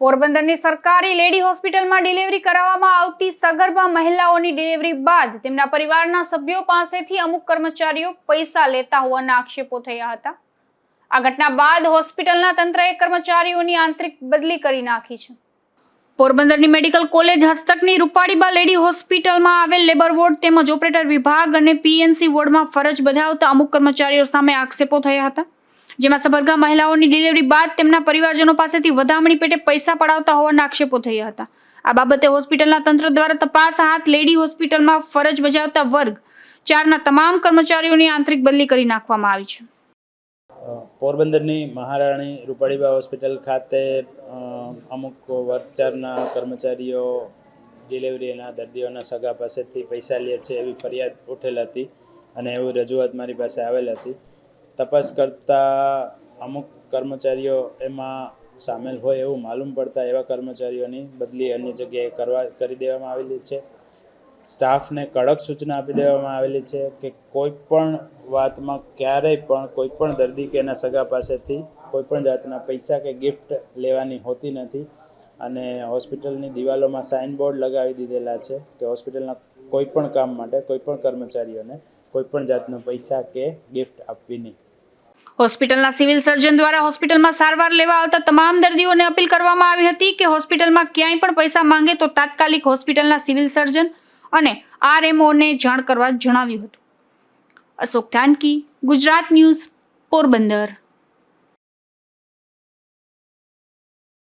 પોરબંદરની સરકારી લેડી હોસ્પિટલમાં ડિલિવરી કરાવવામાં આવતી સગર્ભા મહિલાઓની ડિલિવરી બાદ તેમના પરિવારના સભ્યો પાસેથી અમુક કર્મચારીઓ પૈસા લેતા હોવાના આક્ષેપો થયા હતા. આ ઘટના બાદ હોસ્પિટલના તંત્રએ કર્મચારીઓની આંતરિક બદલી કરી નાખી છે. પોરબંદરની મેડિકલ કોલેજ હસ્તકની રૂપાળીબા લેડી હોસ્પિટલમાં આવેલ લેબર વોર્ડ તેમજ ઓપરેટર વિભાગ અને પીએનસી વોર્ડમાં ફરજ બજાવતા અમુક કર્મચારીઓ સામે આક્ષેપો થયા હતા. જેમાં સબરગા મહિલાઓની ડિલિવરી બાદ તેમના પરિવારજનો પાસેથી વધામણી પેટે પૈસા પડાવતા હોવાના આક્ષેપો થયા હતા. આ બાબતે હોસ્પિટલના તંત્ર દ્વારા તપાસ હાથ લેડી હોસ્પિટલમાં ફરજ બજાવતા વર્ગ ચારના તમામ કર્મચારીઓની આંતરિક બદલી કરી નાખવામાં આવી છે. પોરબંદરની મહારાણી રૂપાળીબા હોસ્પિટલ ખાતે અમુક વર્ગચારના કર્મચારીઓ ડિલિવરીના દર્દીઓના સગા પાસેથી પૈસા લે છે એવી ફરિયાદ ઉઠેલ હતી અને એવી રજૂઆત મારી પાસે આવેલ હતી. તપાસ કરતા અમુક કર્મચારીઓ એમાં સામેલ હોય એવું માલુમ પડતા એવા કર્મચારીઓની બદલી અન્ય જગ્યાએ કરવા, કરી દેવામાં આવેલી છે. સ્ટાફને કડક સૂચના આપી દેવામાં આવેલી છે કે કોઈ પણ વાતમાં ક્યારેય પણ, કોઈ પણ દર્દી કે એના સગા પાસેથી કોઈ પણ જાતના પૈસા કે ગિફ્ટ લેવાની હોતી નથી અને હોસ્પિટલની દિવાલોમાં સાઇનબોર્ડ લગાવી દીધેલા છે કે હોસ્પિટલના કોઈ પણ કામ માટે કોઈ પણ કર્મચારીઓને કોઈ પણ જાતના પૈસા કે ગિફ્ટ આપવી નહીં. હોસ્પિટલના સિવિલ સર્જન દ્વારા હોસ્પિટલમાં સારવાર લેવા આવતા તમામ દર્દીઓને અપીલ કરવામાં આવી હતી કે હોસ્પિટલમાં ક્યાંય પણ પૈસા માંગે તો તાત્કાલિક હોસ્પિટલના સિવિલ સર્જન અને આરએમઓને જાણ કરવા જણાવ્યું હતું. અશોક થાનકી, ગુજરાત ન્યૂઝ, પોરબંદર.